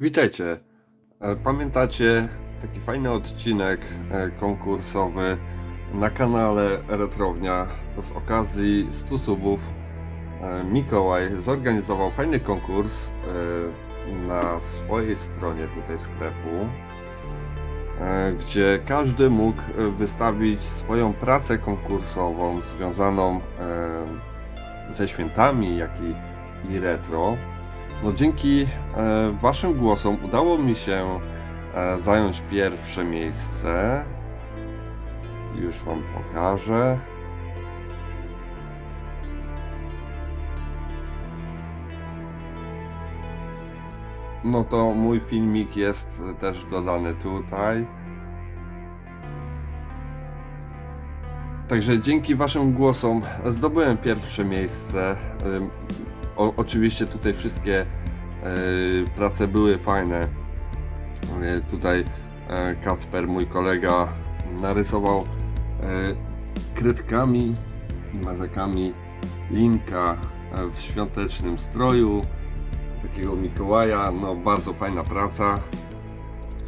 Witajcie. E, Pamiętacie taki fajny odcinek e, konkursowy na kanale Retrownia z okazji 100 subów? e, Mikołaj zorganizował fajny konkurs na swojej stronie tutaj sklepu, gdzie każdy mógł wystawić swoją pracę konkursową związaną ze świętami, jak i, i retro. No dzięki e, Waszym głosom udało mi się e, zająć pierwsze miejsce. Już Wam pokażę. No to mój filmik jest też dodany tutaj. Także dzięki Waszym głosom zdobyłem pierwsze miejsce. O, oczywiście tutaj wszystkie e, prace były fajne. E, tutaj e, Kasper, mój kolega, narysował kredkami i mazakami Linka w świątecznym stroju, takiego Mikołaja. No bardzo fajna praca.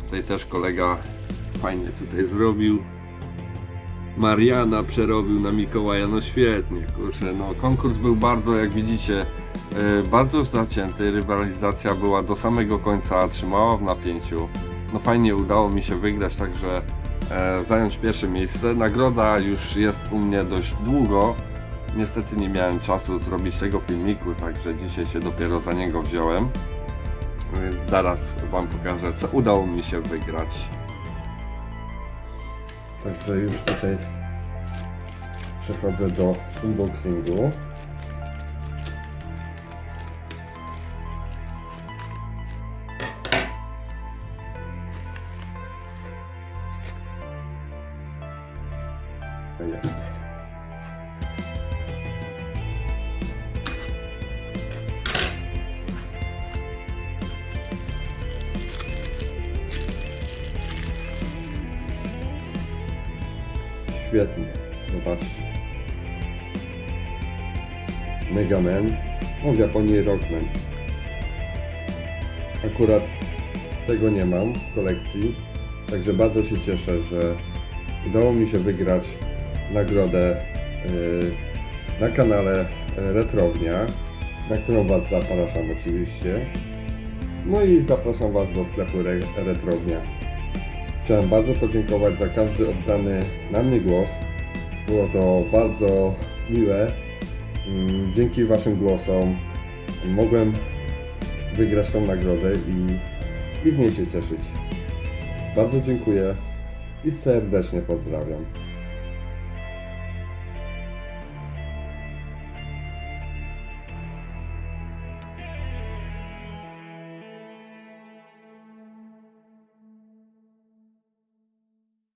Tutaj też kolega fajnie tutaj zrobił. Mariana przerobił na Mikołaja, no świetnie, kurczę, no konkurs był bardzo, jak widzicie, e, bardzo zacięty, rywalizacja była do samego końca, trzymała w napięciu. No fajnie udało mi się wygrać, także e, zająć pierwsze miejsce. Nagroda już jest u mnie dość długo. Niestety nie miałem czasu zrobić tego filmiku, także dzisiaj się dopiero za niego wziąłem. Zaraz Wam pokażę, co udało mi się wygrać. Także już tutaj przechodzę do unboxingu. Jest. Świetnie, zobaczcie. Mega Man, o w Japonii Rockman. Akurat tego nie mam w kolekcji, także bardzo się cieszę, że udało mi się wygrać nagrodę yy, na kanale yy, Retrownia, na którą Was zapraszam oczywiście. No i zapraszam Was do sklepu Re- Retrownia. Chciałem bardzo podziękować za każdy oddany na mnie głos. Było to bardzo miłe. Mm, Dzięki Waszym głosom mogłem wygrać tą nagrodę i, i z niej się cieszyć. Bardzo dziękuję i serdecznie pozdrawiam.